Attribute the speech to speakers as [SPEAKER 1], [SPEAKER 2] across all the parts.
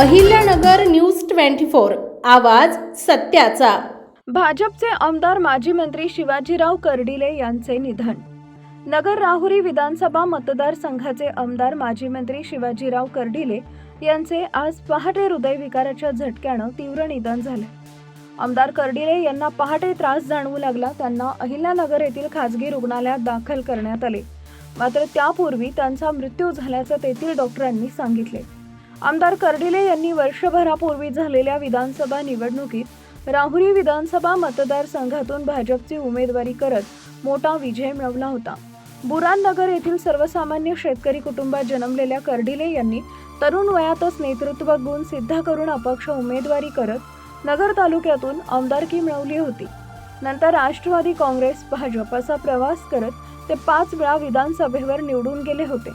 [SPEAKER 1] Ahilyanagar news twenty four आवाज सत्याचा.
[SPEAKER 2] भाजपचे आमदार माजी मंत्री शिवाजीराव कर्डिले यांचे निधन. नगर राहुरी विधानसभा मतदारसंघाचे आमदार माजी मंत्री शिवाजीराव कर्डिले यांचे आज पहाटे हृदयविकाराच्या झटक्यानं तीव्र निधन झाले. आमदार कर्डिले यांना पहाटे त्रास जाणवू लागला त्यांना अहिल्यानगर येथील खासगी रुग्णालयात दाखल करण्यात आले. मात्र त्यापूर्वी त्यांचा मृत्यू झाल्याचं तेथील डॉक्टरांनी सांगितले. आमदार कर्डिले यांनी वर्षभरापूर्वी झालेल्या विधानसभा निवडणुकीत राहुरी विधानसभा मतदारसंघातून भाजपची उमेदवारी करत मोठा विजय मिळवला होता. बुराननगर येथील सर्वसामान्य शेतकरी कुटुंबात जन्मलेल्या कर्डिले यांनी तरुण वयातच नेतृत्व गुण सिद्ध करून अपक्ष उमेदवारी करत नगर तालुक्यातून आमदारकी मिळवली होती. नंतर राष्ट्रवादी काँग्रेस भाजप असा प्रवास करत ते पाच वेळा विधानसभेवर निवडून गेले होते.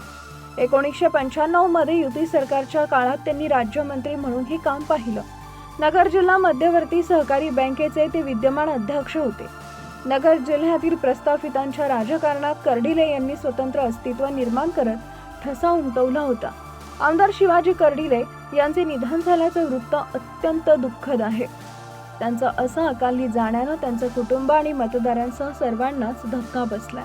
[SPEAKER 2] एकोणीसशे पंच्याण्णवमध्ये युती सरकारच्या काळात त्यांनी राज्यमंत्री म्हणून हे काम पाहिलं. नगर जिल्हा मध्यवर्ती सहकारी बँकेचे ते विद्यमान अध्यक्ष होते. नगर जिल्ह्यातील प्रस्थापितांच्या राजकारणात कर्डिले यांनी स्वतंत्र अस्तित्व निर्माण करत ठसा उमटवला होता. आमदार शिवाजी कर्डिले यांचे निधन झाल्याचं वृत्त अत्यंत दुःखद आहे. त्यांचं असं अकाली जाण्यानं त्यांचं कुटुंब आणि मतदारांसह सर्वांनाच धक्का बसलाय.